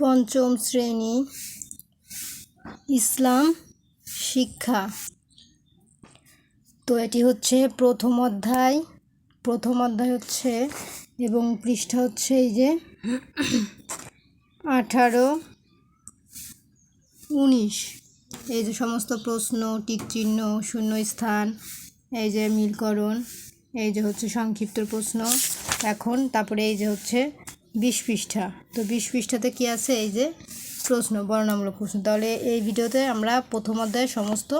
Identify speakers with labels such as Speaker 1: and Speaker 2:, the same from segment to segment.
Speaker 1: পঞ্চম শ্রেণি, ইসলাম শিক্ষা। তো এটি হচ্ছে প্রথম অধ্যায়। প্রথম অধ্যায় হচ্ছে এবং পৃষ্ঠা হচ্ছে এই যে আঠারো, উনিশ। এই যে সমস্ত প্রশ্ন, টিক চিহ্ন, শূন্য স্থান, এই যে মিলকরণ, এই যে হচ্ছে সংক্ষিপ্ত প্রশ্ন। এখন তারপরে এই যে হচ্ছে বিশ পৃষ্ঠা। তো বিশ পৃষ্ঠাতে কি আছে? এই যে প্রশ্ন বর্ণামূলক প্রশ্ন। তাহলে এই ভিডিওতে আমরা প্রথম অধ্যায়ের সমস্ত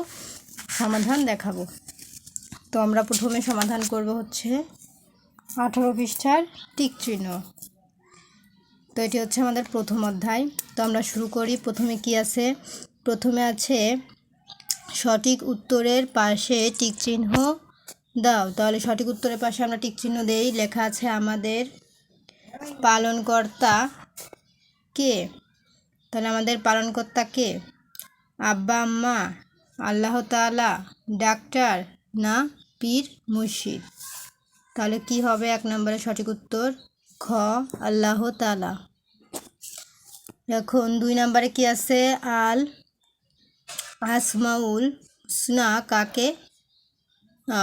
Speaker 1: সমাধান দেখাবো। তো আমরা প্রথমে সমাধান করব হচ্ছে আঠারো পৃষ্ঠার টিক চিহ্ন। তো এটি হচ্ছে আমাদের প্রথম অধ্যায়। তো আমরা শুরু করি। প্রথমে কি আছে? প্রথমে আছে, সঠিক উত্তরের পাশে টিক চিহ্ন দাও। তাহলে সঠিক উত্তরের পাশে আমরা টিক চিহ্ন দেই। লেখা আছে, আমাদের পালনকর্তা কে? তাহলে আমাদের পালনকর্তা কে? আব্বা, আম্মা, আল্লাহ তাআলা, ডাক্তার না পীর, মুর্শিদ? তাহলে কি হবে? এক নম্বরে সঠিক উত্তর খ আল্লাহ তালা এখন দুই নম্বরে কি আছে? আল আসমাউল হুসনা কাকে?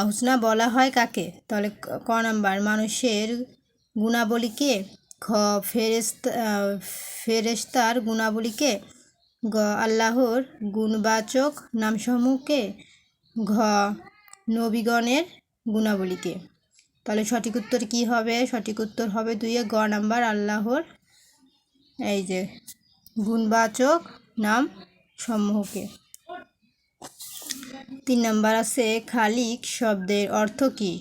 Speaker 1: হুসনা বলা হয় কাকে? তাহলে ক নাম্বার, মানুষের গুণাবলীকে খ ফেরেস্তা ফেরেস্তার গুণাবলীকে গ, আল্লাহর গুণবাচক নামসমূহকে ঘ, নবীগণের গুণাবলীকে। তাহলে সঠিক উত্তর কি হবে? সঠিক উত্তর হবে দুইয়ে গ নাম্বার আল্লাহর, এই যে, গুণবাচক নাম সমূহকে তিন নম্বর আছে, খালিক শব্দের অর্থ কী?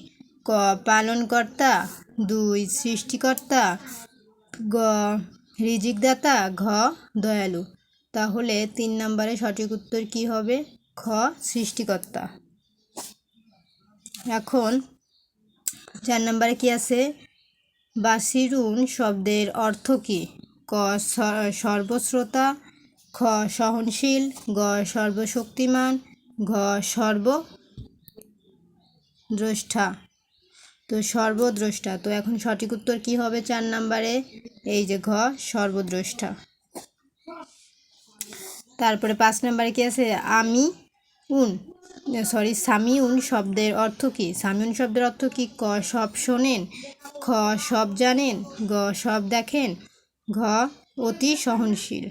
Speaker 1: ক, পালনকর্তা দুই সৃষ্টিকর্তা, গ, রিজিকদাতা, ঘ, দয়ালু। তাহলে তিন নম্বরে সঠিক উত্তর কি হবে? খ, সৃষ্টিকর্তা। এখন চার নম্বরে কি আছে? বাসিরুন শব্দের অর্থ কী? ক সর্বশ্রোতা খ, সহনশীল, গ, সর্বশক্তিমান, ঘ সর্ব দ্রষ্টা তো সর্বদ্রষ্টা। তো এখন সঠিক উত্তর কি হবে চার নাম্বারে? এই যে ঘ, সর্বদ্রষ্টা। তারপরে পাঁচ নাম্বারে কি আছে? আমি উন। সরি, সামিউন শব্দের অর্থ কী? সামিউন শব্দের অর্থ কী? ক, সব শোনেন। খ, সব জানেন। গ, সব দেখেন। ঘ, অতি সহনশীল।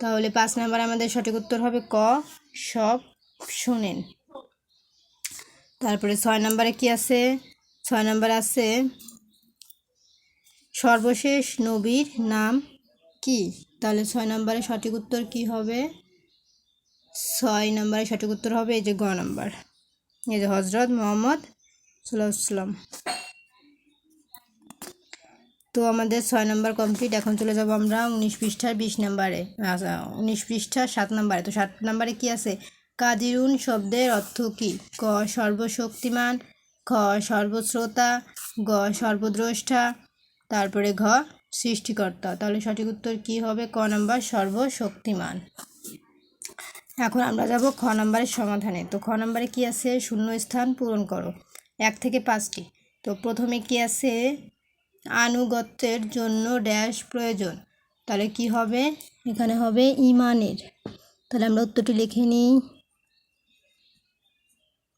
Speaker 1: তাহলে পাঁচ নম্বরে আমাদের সঠিক উত্তর হবে ক, সব শোনেন। তারপরে ছয় নম্বরে কি আছে? ছয় নম্বর আছে, সর্বশেষ নবীর নাম কি? তাহলে ছয় নম্বরে সঠিক উত্তর কি হবে? ছয় নম্বরে সঠিক উত্তর হবে এই যে গ নম্বর। এই যে হজরত মোহাম্মদ সাল্লাম তো আমাদের ছয় নম্বর কমপ্লিট, এখন চলে যাব আমরা উনিশ পৃষ্ঠার বিশ নম্বরে। আচ্ছা উনিশ পৃষ্ঠার সাত নম্বরে। তো সাত নম্বরে কি আছে? কাদিরুন শব্দের অর্থ কী? ক, সর্বশক্তিমান খ সর্বশ্রোতা, গ, সর্বদ্রষ্টা, তারপরে ঘ, সৃষ্টিকর্তা। তাহলে সঠিক উত্তর কি হবে? ক নাম্বার সর্বশক্তিমান। এখন আমরা যাব খ নম্বরের সমাধানে। তো খ নম্বরে কি আছে? শূন্য স্থান পূরণ করো। এক থেকে পাঁচটি। তো প্রথমে কি আছে? আনুগত্যের জন্য ড্যাশ প্রয়োজন। তাহলে কি হবে? এখানে হবে ইমানের। তাহলে আমরা উত্তরটি লিখে নিই।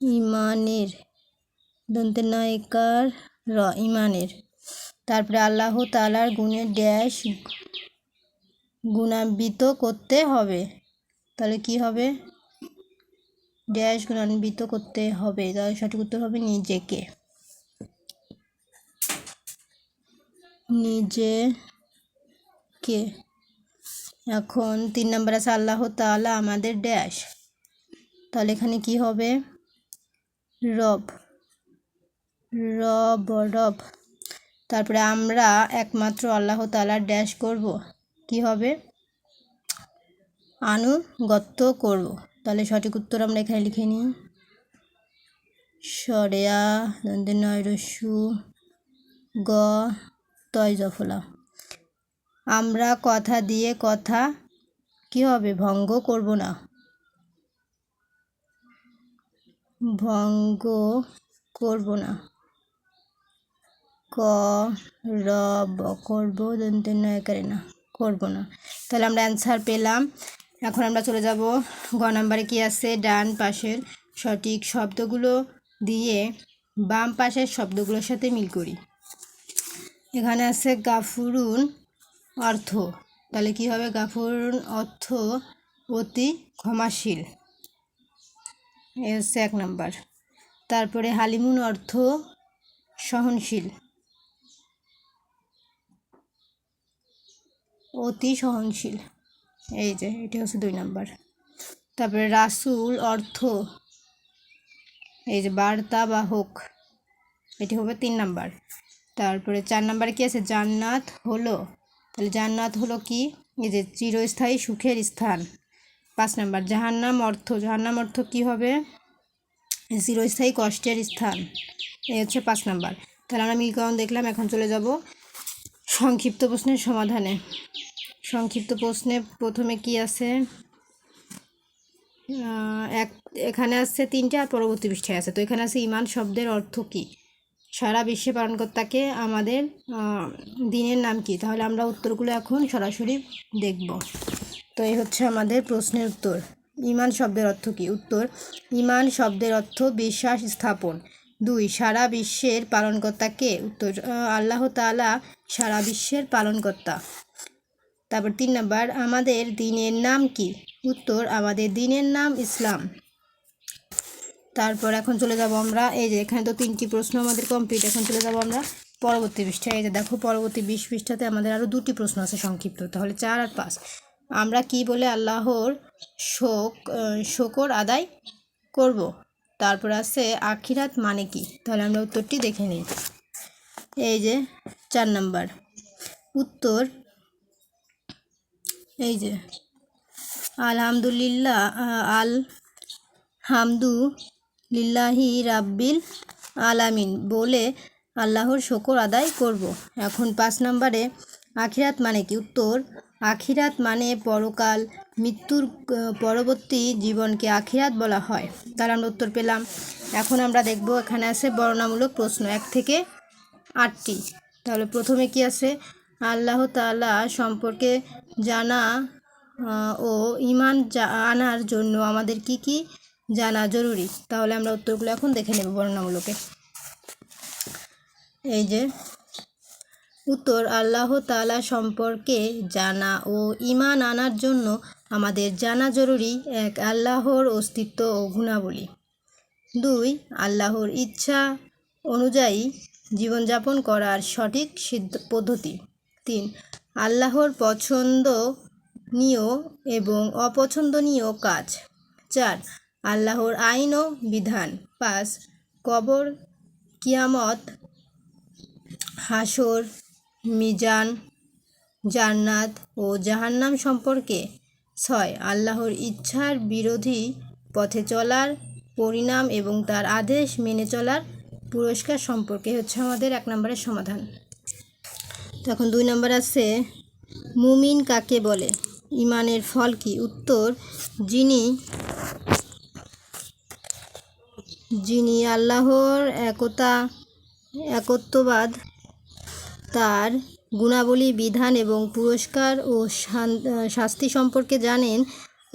Speaker 1: ইমানের। দন্তের নায়িকার র, ইমানের। তারপরে আল্লাহ তালার গুণের ড্যাশ গুণান্বিত করতে হবে। তাহলে কি হবে? ড্যাশ গুণান্বিত করতে হবে। তাহলে সঠিক উত্তর হবে নিজেকে। নিজে কে এখন তিন নম্বর আছে, আল্লাহ তাআলা আমাদের ড্যাশ। তাহলে এখানে কি হবে? রব। রব রব। তারপরে আমরা একমাত্র আল্লাহ তাআলার ড্যাশ করব। কি হবে? আনুগত্য করব। তাহলে সঠিক উত্তর আমরা এখানে লিখে নিই। সরেয়া দন্তের নয় রসু, গ, তয় জফলা। আমরা কথা দিয়ে কথা কি হবে? ভঙ্গ করব না। ভঙ্গ করব না। ক র ব করব দন্তের নয় করে না, করব না। তাহলে আমরা অ্যান্সার পেলাম। এখন আমরা চলে যাব গ নাম্বারে কি আছে? ডান পাশের সঠিক শব্দগুলো দিয়ে বাম পাশের শব্দগুলোর সাথে মিল করি। এখানে আছে গাফুরুন অর্থ। তাহলে কি হবে? গাফুরুন অর্থ অতি ক্ষমাশীল। এ হচ্ছে এক নাম্বার। তারপরে হালিমুন অর্থ সহনশীল। অতি সহনশীল। এই যে, এটি হচ্ছে দুই নাম্বার। তারপরে রাসুল অর্থ। এই যে, বার্তা বা হোক, এটি হবে তিন নাম্বার। তারপরে চার নাম্বারে কি আছে? জান্নাত হলো। তাহলে জান্নাত হলো কি? এই যে, চিরস্থায়ী সুখের স্থান। পাঁচ নাম্বার, জাহান্নাম অর্থ। জাহান্নাম অর্থ কি হবে? চিরস্থায়ী কষ্টের স্থান। এই হচ্ছে পাঁচ নাম্বার। তাহলে আমরা মিলকরণ দেখলাম, এখন চলে যাব। সংক্ষিপ্ত প্রশ্নের সমাধানে। সংক্ষিপ্ত প্রশ্নে প্রথমে কি আছে? এক, এখানে আছে তিনটে আর পরবর্তী পৃষ্ঠায় আছে। তো এখানে আছে ইমান শব্দের অর্থ কি? সারা বিশ্বে পালনকর্তাকে আমাদের দিনের নাম কি? তাহলে আমরা উত্তরগুলো এখন সরাসরি দেখব। তো এই হচ্ছে আমাদের প্রশ্নের উত্তর। ইমান শব্দের অর্থ কি? উত্তর, ইমান শব্দের অর্থ বিশ্বাস স্থাপন। দুই, সারা বিশ্বের পালনকর্তাকে উত্তর আল্লাহ তাআলা সারা বিশ্বের পালনকর্তা। তারপর তিন নাম্বার, আমাদের দিনের নাম কি? উত্তর, আমাদের দিনের নাম ইসলাম। তারপর এখন চলে যাব আমরা, এই যে এখানে তো তিনটি প্রশ্ন আমাদের কমপ্লিট এখন চলে যাব আমরা পরবর্তী পৃষ্ঠায়। এই যে দেখো, পরবর্তী বিশ পৃষ্ঠাতে আমাদের আরও দুটি প্রশ্ন আছে সংক্ষিপ্ত, তাহলে চার আর পাঁচ। আমরা কি বলে আল্লাহর শোক শোকর আদায় করব? তারপর আছে, আখিরাত মানে কি? তাহলে আমরা উত্তরটি দেখে নিই। এই যে, চার নাম্বার। উত্তর, এই যে, আলহামদুলিল্লাহ আল হামদু লিল্লাহি রাব্বিল আলামিন বলে আল্লাহর শকর আদায় করব। এখন পাঁচ নম্বরে, আখিরাত মানে কি? উত্তর, আখিরাত মানে পরকাল, মৃত্যুর পরবর্তী জীবনকে আখিরাত বলা হয়। তার আমরা উত্তর পেলাম। এখন আমরা দেখব এখানে আছে বর্ণনামূলক প্রশ্ন এক থেকে আটটি। তাহলে প্রথমে কি আছে? আল্লাহ তাআলা সম্পর্কে জানা ও ইমান আনার জন্য আমাদের কি কি জানা জরুরি? তাহলে আমরা উত্তরগুলো এখন দেখে নেব বর্ণনামূলকে। এই যে, উত্তর, আল্লাহ তাআলা সম্পর্কে জানা ও ইমান আনার জন্য আমাদের জানা জরুরি এক আল্লাহর অস্তিত্ব ও গুণাবলী। দুই, আল্লাহর ইচ্ছা অনুযায়ী জীবনযাপন করার সঠিক সিদ্ধ পদ্ধতি। তিন, আল্লাহর পছন্দনীয় এবং অপছন্দনীয় কাজ। চার, আল্লাহর আইন ও বিধান। পাঁচ, কবর, কিয়ামত হাসর মিজান, জান্নাত ও জাহান্নাম সম্পর্কে। ছয়, আল্লাহর ইচ্ছার বিরোধী পথে চলার পরিণাম এবং তার আদেশ মেনে চলার পুরস্কার সম্পর্কে হচ্ছে আমাদের এক নম্বরের সমাধান। তো এখন দুই নম্বর আছে, মুমিন কাকে বলে? ইমানের ফল কি? উত্তর, যিনি যিনি আল্লাহর একতা, একত্ববাদ, তার গুণাবলী, বিধান এবং পুরস্কার ও শাস্তি সম্পর্কে জানেন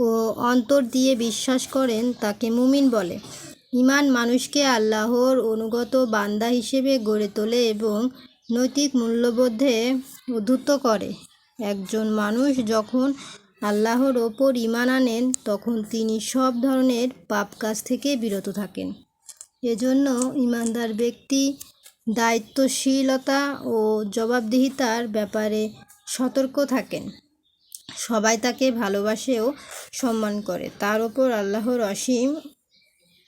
Speaker 1: ও অন্তর দিয়ে বিশ্বাস করেন তাকে মুমিন বলে। ইমান মানুষকে আল্লাহর অনুগত বান্দা হিসেবে গড়ে তোলে এবং নৈতিক মূল্যবোধে উদ্ধুত করে। একজন মানুষ যখন আল্লাহর ওপর ইমান আনেন, তখন তিনি সব ধরনের পাপ কাজ থেকে বিরত থাকেন। এজন্য ইমানদার ব্যক্তি দায়িত্বশীলতা ও জবাবদিহিতার ব্যাপারে সতর্ক থাকেন। সবাই তাকে ভালোবাসে ও সম্মান করে। তার ওপর আল্লাহর অসীম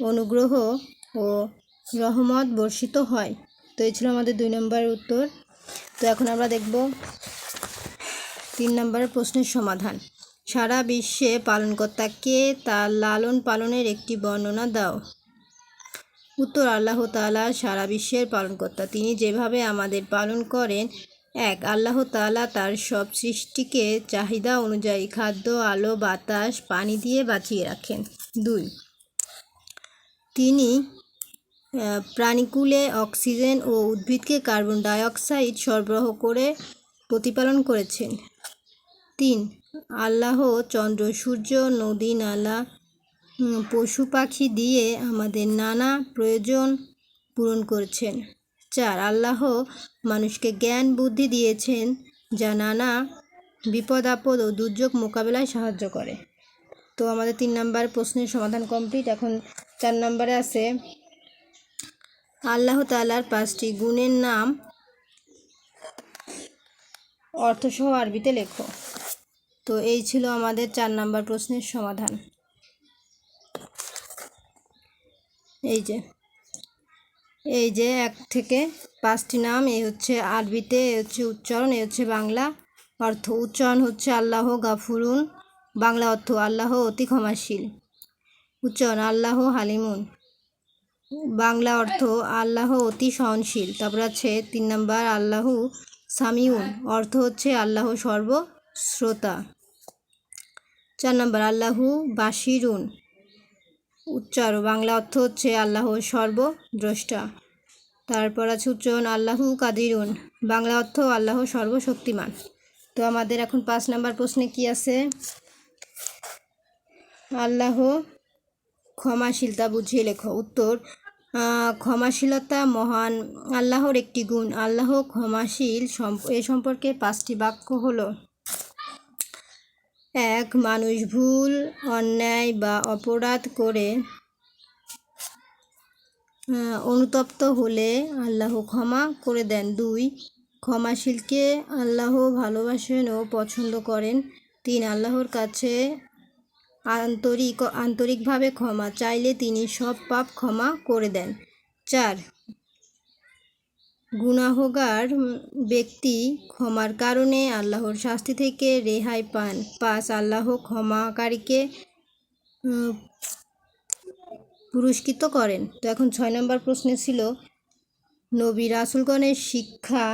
Speaker 1: অনুগ্রহ ও রহমত বর্ষিত হয়। তো এই ছিল আমাদের দুই নম্বরের উত্তর। তো এখন আমরা দেখব তিন নম্বরের প্রশ্নের সমাধান। সারা বিশ্বে পালনকর্তা কে তার লালন পালনের একটি বর্ণনা দাও। উত্তর, আল্লাহ তাআলা সারা বিশ্বের পালনকর্তা। তিনি যেভাবে আমাদের পালন করেন, এক, আল্লাহ তাআলা তার সব সৃষ্টিকে চাহিদা অনুযায়ী খাদ্য, আলো, বাতাস, পানি দিয়ে বাঁচিয়ে রাখেন। দুই তিনি প্রাণীকুলে অক্সিজেন ও উদ্ভিদকে কার্বন ডাই অক্সাইড সরবরাহ করে প্রতিপালন করেছেন। তিন, আল্লাহ চন্দ্র, সূর্য, নদী, নালা পশু পাখি দিয়ে আমাদের নানা প্রয়োজন পূরণ করছেন। চার, আল্লাহ মানুষকে জ্ঞান, বুদ্ধি দিয়েছেন যা নানা বিপদ, আপদ ও দুর্যোগ মোকাবেলায় সাহায্য করে। তো আমাদের তিন নাম্বার প্রশ্নের সমাধান কমপ্লিট এখন চার নাম্বারে আছে, আল্লাহ তাআলার পাঁচটি গুণের নাম অর্থসহ আরবিতে লেখো। তো এই ছিল আমাদের চার নাম্বার প্রশ্নের সমাধান। এই যে এই যে এক থেকে পাঁচটি নাম এই হচ্ছে আরবিতে এই হচ্ছে উচ্চারণ এই হচ্ছে বাংলা অর্থ। উচ্চারণ হচ্ছে আল্লাহ গাফুরুন। বাংলা অর্থ আল্লাহ অতি ক্ষমাশীল। উচ্চারণ, আল্লাহ হালিমুন। বাংলা অর্থ আল্লাহ অতি সহনশীল। তারপর আছে তিন নাম্বার, আল্লাহু সামিউন। অর্থ হচ্ছে আল্লাহ সর্বশ্রোতা। চার নাম্বার, আল্লাহু বাসিরুন উচ্চার বাংলা অর্থ হচ্ছে আল্লাহ সর্বদ্রষ্টা। তারপর আছে উচ্চারণ, আল্লাহু কাদিরুন। বাংলা অর্থ আল্লাহ সর্বশক্তিমান। তো আমাদের এখন পাঁচ নাম্বার প্রশ্নে কি আছে? আল্লাহ ক্ষমাশীলতা বুঝিয়ে লেখো। উত্তর ক্ষমাশীলতা মহান আল্লাহর একটি গুণ। আল্লাহ ক্ষমাশীল এ সম্পর্কে পাঁচটি বাক্য হলো, এক, মানুষ ভুল, অন্যায় বা অপরাধ করে অনুতপ্ত হলে আল্লাহ ক্ষমা করে দেন। দুই, ক্ষমাশীলকে আল্লাহ ভালোবাসেন ও পছন্দ করেন। তিন, আল্লাহর কাছে আন্তরিক, আন্তরিকভাবে ক্ষমা চাইলে তিনি সব পাপ ক্ষমা করে দেন। চার, গুনাহগার ব্যক্তি ক্ষমার কারণে আল্লাহর শাস্তি থেকে রেহাই পান। পাঁচ, আল্লাহ ক্ষমাকারীকে পুরস্কৃত করেন। তো এখন ছয় নম্বর প্রশ্নে ছিল, নবী রাসুলগণের শিক্ষা,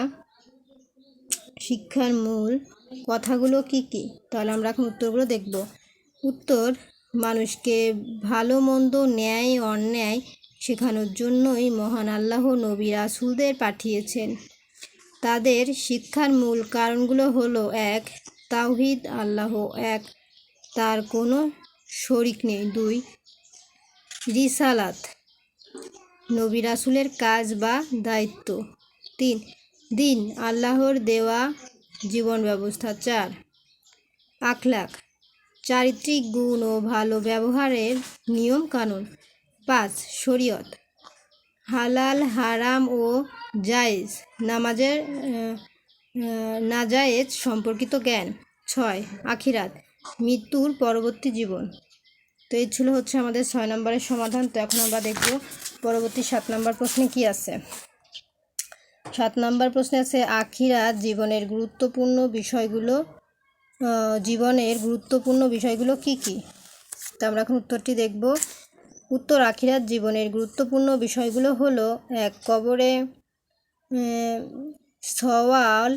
Speaker 1: শিক্ষার মূল কথাগুলো কি কি? তাহলে আমরা এখন উত্তরগুলো দেখব। উত্তর, মানুষকে ভালো মন্দ ন্যায়, অন্যায় শেখানোর জন্যই মহান আল্লাহ নবী রাসুলদের পাঠিয়েছেন। তাদের শিক্ষার মূল কারণগুলো হলো, এক, তাওহিদ, আল্লাহ, এক, তার কোনো শরিক নেই, দুই, রিসালাত, নবী রাসুলের কাজ বা দায়িত্ব, তিন, দিন, আল্লাহর দেওয়া জীবন ব্যবস্থা, চার আখলাক চারিত্রিক গুণ ও ভালো ব্যবহারের নিয়ম কানুন। পাঁচ, শরীয়ত। হালাল, হারাম ও জায়েজ নামাজের নাজায়েজ সম্পর্কিত জ্ঞান। ছয়, আখিরাত। মৃত্যুর পরবর্তী জীবন। তো এই ছিল হচ্ছে আমাদের ছয় নম্বরের সমাধান। তো এখন আমরা দেখব পরবর্তী সাত নম্বর প্রশ্নে কি আছে। সাত নম্বর প্রশ্নে আছে, আখিরাত জীবনের গুরুত্বপূর্ণ বিষয়গুলো জীবনের গুরুত্বপূর্ণ বিষয়গুলো কি কি? তো আমরা এখন উত্তরটি দেখব। উত্তর আখিরাত জীবনের গুরুত্বপূর্ণ বিষয়গুলো হলো, এক, কবরে সওয়াল,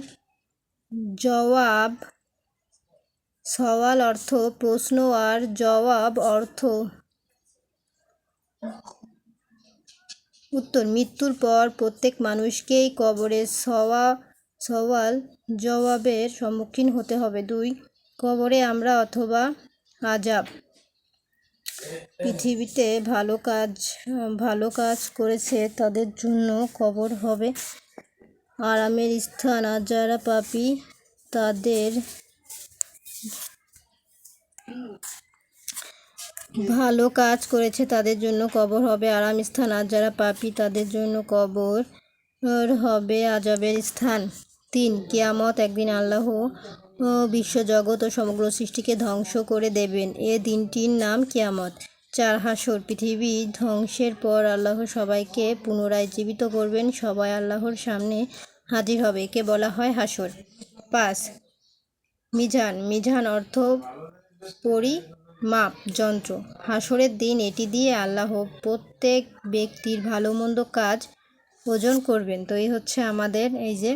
Speaker 1: জবাব, সওয়াল অর্থ প্রশ্ন আর জবাব অর্থ। উত্তর, মৃত্যুর পর প্রত্যেক মানুষকেই কবরের সওয়া সওয়াল জবাবের সম্মুখীন হতে হবে। দুই, কবরে আমরা অথবা আজাব পৃথিবীতে ভালো কাজ ভালো কাজ করেছে তাদের জন্য কবর হবে। আরামের স্থান, আর যারা পাপী তাদের ভালো কাজ করেছে তাদের জন্য কবর হবে। আরাম স্থান, আর যারা পাপী তাদের জন্য কবর হবে আজাবের স্থান। তিন, কিয়ামত একদিন আল্লাহ বিশ্বজগৎ ও সমগ্র সৃষ্টিকে ধ্বংস করে দেবেন। এ দিনটির নাম কিয়ামত। চার হাসর, পৃথিবী ধ্বংসের পর আল্লাহ সবাইকে পুনরায় জীবিত করবেন। সবাই আল্লাহর সামনে হাজির হবে, একে বলা হয় হাসর। পাঁচ, মিজান। মিজান অর্থ পরিমাপ, যন্ত্র। হাসরের দিন এটি দিয়ে আল্লাহ প্রত্যেক ব্যক্তির ভালো মন্দ কাজ ওজন করবেন। তো এই হচ্ছে আমাদের এই যে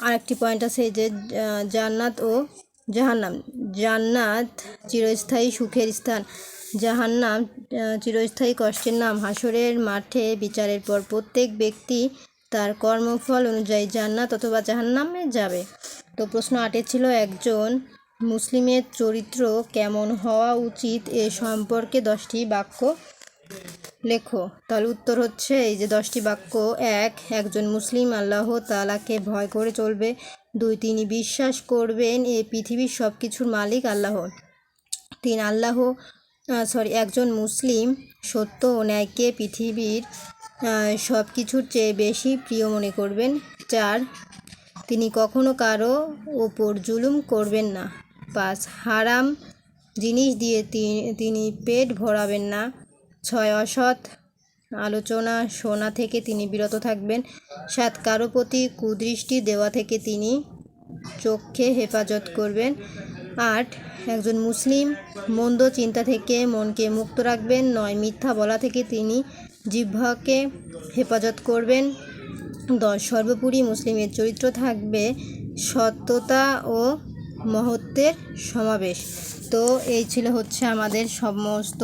Speaker 1: আরেকটি পয়েন্ট আছে যে জান্নাত ও জাহান্নাম। জান্নাত চিরস্থায়ী সুখের স্থান। জাহান্নাম চিরস্থায়ী কষ্টের নাম। হাসরের মাঠে বিচারের পর প্রত্যেক ব্যক্তি তার কর্মফল অনুযায়ী জান্নাত অথবা জাহান্নামে যাবে। তো প্রশ্ন আটে ছিল, একজন মুসলিমের চরিত্র কেমন হওয়া উচিত? এ সম্পর্কে দশটি বাক্য লেখো। তাহলে উত্তর হচ্ছে এই যে দশটি বাক্য, এক, একজন মুসলিম, আল্লাহ তালাকে ভয় করে চলবে। দুই, তিনি বিশ্বাস করবেন এই পৃথিবীর সব কিছুর মালিক আল্লাহ তিন, আল্লাহ সরি একজন মুসলিম সত্য ও ন্যায়কে পৃথিবীর সব কিছুর চেয়ে বেশি প্রিয় মনে করবেন। চার, তিনি কখনো কারও ওপর জুলুম করবেন না। পাঁচ, হারাম জিনিস দিয়ে তিনি পেট ভরাবেন না। ছয় অসৎ আলোচনা শোনা থেকে তিনি বিরত থাকবেন। সাত কারও প্রতি কুদৃষ্টি দেওয়া থেকে তিনি চোখকে হেফাজত করবেন। আট, একজন মুসলিম, মন্দ চিন্তা থেকে মনকে মুক্ত রাখবেন। নয়, মিথ্যা বলা থেকে তিনি জিহ্বাকে হেফাজত করবেন। দশ, সর্বোপরি মুসলিমের চরিত্র থাকবে সত্যতা ও মহত্বের সমাবেশ। তো এই ছিল হচ্ছে আমাদের সমস্ত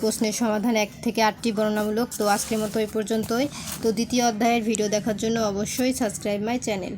Speaker 1: প্রশ্নের সমাধান এক থেকে আটটি বর্ণনামূলক। তো আজকের মতো এই পর্যন্তই। তো দ্বিতীয় অধ্যায়ের ভিডিও দেখার জন্য অবশ্যই সাবস্ক্রাইব মাই চ্যানেল।